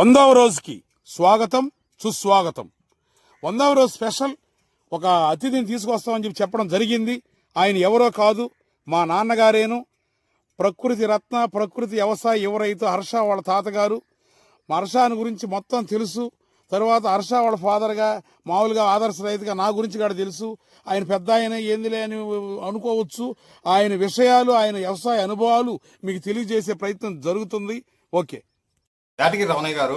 వందవ రోజుకి స్వాగతం సుస్వాగతం. వందవ రోజు స్పెషల్. ఒక అతిథిని తీసుకొస్తామని చెప్పి చెప్పడం జరిగింది. ఆయన ఎవరో కాదు మా నాన్నగారేను. ప్రకృతి రత్న ప్రకృతి వ్యవసాయ యువ రైతు హర్ష వాళ్ళ తాతగారు మా హర్షాని గురించి మొత్తం తెలుసు. తర్వాత హర్ష వాళ్ళ ఫాదర్గా మామూలుగా ఆదర్శ రైతుగా నా గురించి కూడా తెలుసు. ఆయన పెద్ద ఆయన ఏందిలే అని అనుకోవచ్చు. ఆయన విషయాలు ఆయన వ్యవసాయ అనుభవాలు మీకు తెలియజేసే ప్రయత్నం జరుగుతుంది. ఓకే. యాదగిరి రమణయ్య గారు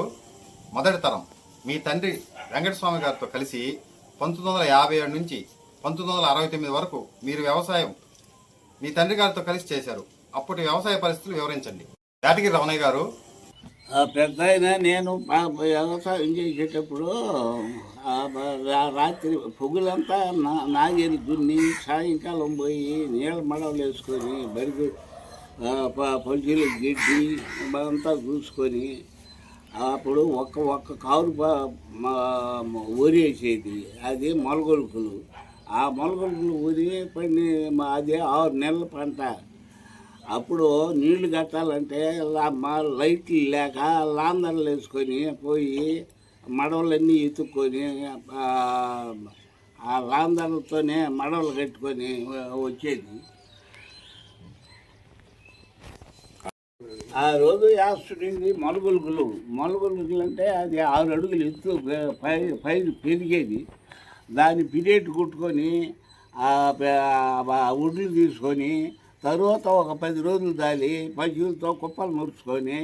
మొదటి తరం. మీ తండ్రి వెంకటస్వామి గారితో కలిసి పంతొమ్మిది వందల యాభై ఏడు నుంచి పంతొమ్మిది వందల అరవై తొమ్మిది వరకు మీరు వ్యవసాయం మీ తండ్రి గారితో కలిసి చేశారు. అప్పటి వ్యవసాయ పరిస్థితులు వివరించండి. యాదగిరి రమణయ్య గారు. పెద్ద నేను వ్యవసాయం చేసేటప్పుడు రాత్రి పొగులంతా నా దున్ని సాయంకాలం పోయి నీళ్ళ మడవలు వేసుకొని బరిగి పంచులు గిడ్డి అంతా చూసుకొని అప్పుడు ఒక్క ఒక్క కారు ఊరేసేది. అది మొలగొలుకులు ఆ మొలగొలుకులు ఊరి పని మా- అది ఆరు నెలల పంట. అప్పుడు నీళ్ళు కట్టాలంటే లా- మా లైట్లు లేక లాందర్లు వేసుకొని పోయి మడవలన్నీ ఎత్తుక్కొని ఆ, ఆ లాందర్లతోనే మడవలు కట్టుకొని వచ్చేది. ఆ రోజు యాస్తుడింది మొలగొలుగులు మొలగొలుగులు అంటే అది ఆరు అడుగులు ఎత్తు పై పై పెరిగేది. దాన్ని పిరేట్ కుట్టుకొని ఉడ్లు తీసుకొని తర్వాత ఒక పది రోజులు దాలి పశువులతో కుప్పలు ముడుచుకొని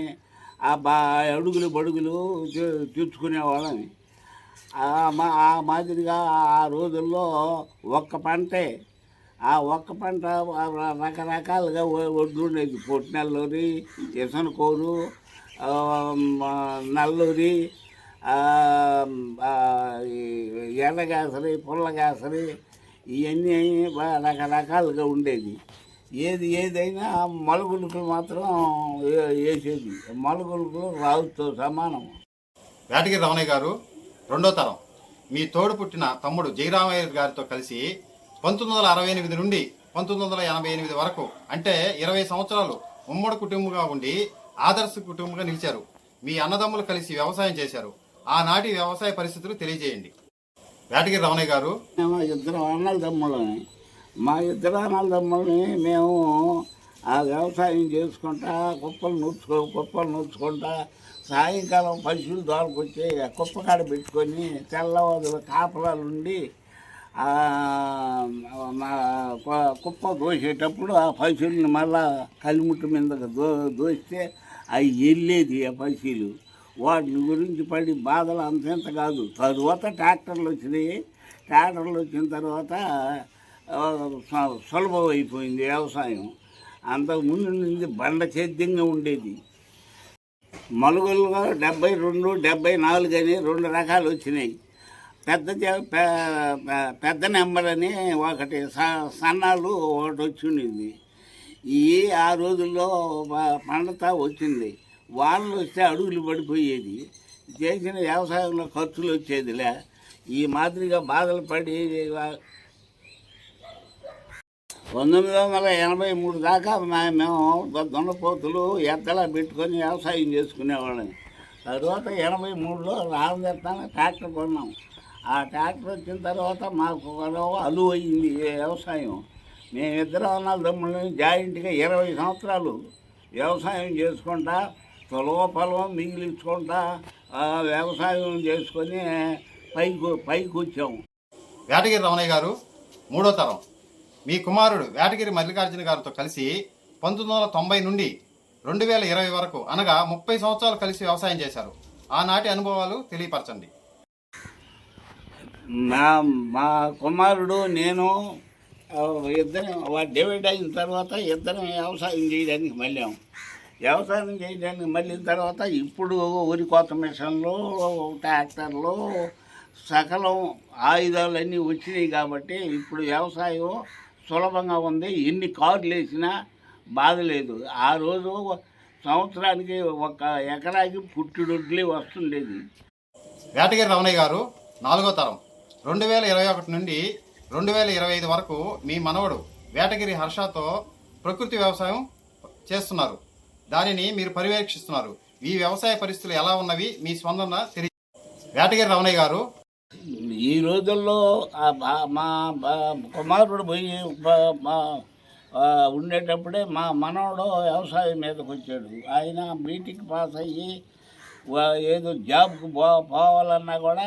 ఆ బా అడుగులు బడుగులు తెచ్చుకునేవాళ్ళని ఆ మా ఆ మాదిరిగా ఆ రోజుల్లో ఒక్క పంటే ఆ ఒక్క పంట రకరకాలుగా ఒడ్లు ఉండేది పొట్టినల్లూరి ఇసనకూరు ఆ, నల్లూరి ఎర్రగాసరి పుల్లగాసరి ఇవన్నీ రకరకాలుగా ఉండేది. ఏది ఏదైనా మలుగులుకులు మాత్రం వేసేది. మలుగులుకులు రావుతో సమానం. వేటగిరి రమణయ్య గారు రెండో తరం. మీ తోడు పుట్టిన తమ్ముడు జయరామయ్య గారితో కలిసి పంతొమ్మిది వందల అరవై ఎనిమిది నుండి పంతొమ్మిది వందల ఎనభై ఎనిమిది వరకు అంటే ఇరవై సంవత్సరాలు ఉమ్మడి కుటుంబంగా ఉండి ఆదర్శ కుటుంబంగా నిలిచారు. మీ అన్నదమ్ములు కలిసి వ్యవసాయం చేశారు. ఆనాటి వ్యవసాయ పరిస్థితులు తెలియజేయండి. వేటగిరి రమణయ్య గారు. మేము ఇద్దరు అన్నల తమ్ముళ్ళని మా ఇద్దరు అన్నల తమ్ముళ్ళని మేము ఆ వ్యవసాయం చేసుకుంటా కుప్పలు నూర్చుకో కుప్పలు నూర్చుకుంటా సాయంకాలం పశువులు దోలకొచ్చి కుప్పకాడ కుప్ప కాడ పెట్టుకొని తెల్లవారు కాపలాలు ఉండి కుప్ప దోసేటప్పుడు ఆ పశువుల్ని మళ్ళా కలిముట్టు మీద దో దోస్తే అవి వెళ్ళేది ఆ పశువులు. వాటి గురించి పడి బాధలు అంతెంత కాదు. తరువాత ట్రాక్టర్లు వచ్చినాయి. ట్రాక్టర్లు వచ్చిన తర్వాత స- సులభం అయిపోయింది వ్యవసాయం. అంతకుముందు నుండి నుంచి బండ సేద్యంగా ఉండేది. మలుగులుగా డెబ్బై రెండు డెబ్బై నాలుగు అని రెండు రకాలు వచ్చినాయి. పెద్ద పెద్ద నెంబర్ అని ఒకటి స- సన్నాలు ఒకటి వచ్చి ఉండింది ఈ ఆ రోజుల్లో పండతా వచ్చింది. వాళ్ళు వస్తే అడుగులు పడిపోయేది. చేసిన వ్యవసాయంలో ఖర్చులు వచ్చేదిలే. ఈ మాదిరిగా బాధలు పడి పంతొమ్మిది వందల ఎనభై మూడు దాకా మేము దున్నపోతులు ఎద్దలా పెట్టుకొని వ్యవసాయం చేసుకునేవాళ్ళం. తర్వాత ఎనభై మూడులో రామదత్తాన ట్రాక్టర్ కొన్నాం. ఆ ట్రాక్టర్ వచ్చిన తర్వాత మాకు ఒక అలువు అయింది వ్యవసాయం. మేమిద్దరం అన్నాలు తమ్ముళ్ళని జాయింట్గా ఇరవై సంవత్సరాలు వ్యవసాయం చేసుకుంటా తొలవ పొలం మిగిలించుకుంటా వ్యవసాయం చేసుకొని పైకి పైకి వచ్చాము వేటగిరి రమణయ్య గారు మూడో తరం. మీ కుమారుడు వేటగిరి మల్లికార్జున గారితో కలిసి పంతొమ్మిది వందల తొంభై నుండి రెండు వేల ఇరవై వరకు అనగా ముప్పై సంవత్సరాలు కలిసి వ్యవసాయం చేశారు. ఆనాటి అనుభవాలు తెలియపరచండి. మా మా కుమారుడు నేను ఇద్దరం డివైడ్ అయిన తర్వాత ఇద్దరం వ్యవసాయం చేయడానికి మళ్ళాం. వ్యవసాయం చేయడానికి మళ్ళిన తర్వాత ఇప్పుడు వరి కోత మిషన్లు ట్రాక్టర్లు సకలం ఆయుధాలన్నీ వచ్చినాయి కాబట్టి ఇప్పుడు వ్యవసాయం సులభంగా ఉంది. ఎన్ని కార్లు వేసినా బాధ లేదు ఆ రోజు సంవత్సరానికి ఒక ఎకరాకి పుట్టుడొడ్లే వస్తుండేది. వేటగిరి రమణయ్య గారు నాలుగో తరం. రెండు వేల ఇరవై ఒకటి నుండి రెండు వేల ఇరవై ఐదు వరకు మీ మనవడు వేటగిరి హర్షతో ప్రకృతి వ్యవసాయం చేస్తున్నారు. దానిని మీరు పర్యవేక్షిస్తున్నారు. ఈ వ్యవసాయ పరిస్థితులు ఎలా ఉన్నవి మీ స్పందన తెలియ వేటగిరి రమణయ్య గారు. ఈ రోజుల్లో మా కుమారుడు పోయి ఉండేటప్పుడే మా మనవడు వ్యవసాయం మీదకి వచ్చాడు ఆయన మీటింగ్ పాస్ అయ్యి ఏదో జాబ్కు పో పోవాలన్నా కూడా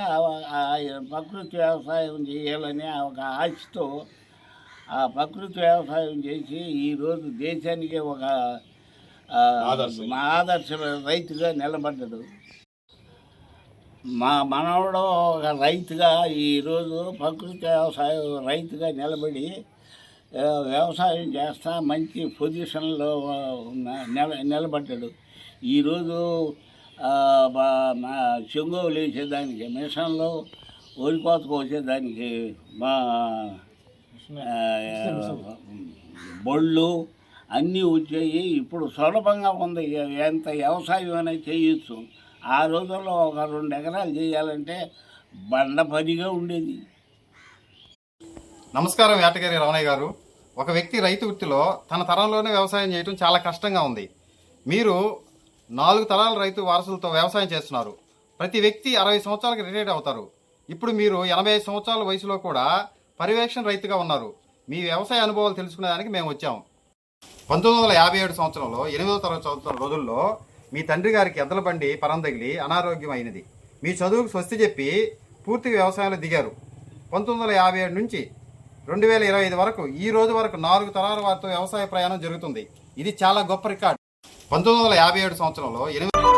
ప్రకృతి వ్యవసాయం చేయాలని ఒక ఆశతో ఆ ప్రకృతి వ్యవసాయం చేసి ఈరోజు దేశానికి ఒక ఆదర్శం. మా ఆదర్శ రైతుగా నిలబడ్డాడు మా మనవడు ఒక రైతుగా ఈరోజు ప్రకృతి వ్యవసాయం రైతుగా నిలబడి వ్యవసాయం చేస్తా మంచి పొజిషన్లో నిల నిలబడ్డాడు ఈరోజు ఆ, మా- మా చెంగోలు వేసేదానికి మిషన్లో వరి కోత కోసేదానికి మా బొళ్ళు అన్నీ వచ్చాయి. ఇప్పుడు సులభంగా ఉంది. ఎంత వ్యవసాయం అనేది చేయొచ్చు. ఆ రోజుల్లో ఒక రెండు ఎకరాలు చేయాలంటే బండ పనిగా ఉండేది. నమస్కారం వేటగిరి రమణయ్య గారు. ఒక వ్యక్తి రైతు వృత్తిలో తన తరంలోనే వ్యవసాయం చేయడం చాలా కష్టంగా ఉంది. మీరు నాలుగు తరాల రైతు వారసులతో వ్యవసాయం చేస్తున్నారు. ప్రతి వ్యక్తి అరవై సంవత్సరాలకు రిటైర్ అవుతారు. ఇప్పుడు మీరు ఎనభై ఐదు సంవత్సరాల వయసులో కూడా పర్యవేక్షణ రైతుగా ఉన్నారు. మీ వ్యవసాయ అనుభవాలు తెలుసుకునేదానికి మేము వచ్చాము పంతొమ్మిది వందల యాభై ఏడు సంవత్సరంలో ఎనిమిదవ తరగతి చదువుతున్న రోజుల్లో మీ తండ్రి గారికి ఎద్దల బండి పరం తగిలి అనారోగ్యం అయినది. మీ చదువుకు స్వస్తి చెప్పి పూర్తి వ్యవసాయంలో దిగారు. పంతొమ్మిది వందల యాభై ఏడు నుంచి రెండు వేల ఇరవై ఐదు వరకు ఈ రోజు వరకు నాలుగు తరాల వారితో వ్యవసాయ ప్రయాణం జరుగుతుంది. ఇది చాలా గొప్ప రికార్డు. పంతొమ్మిది వందల యాభై ఏడు సంవత్సరంలో ఎనిమిది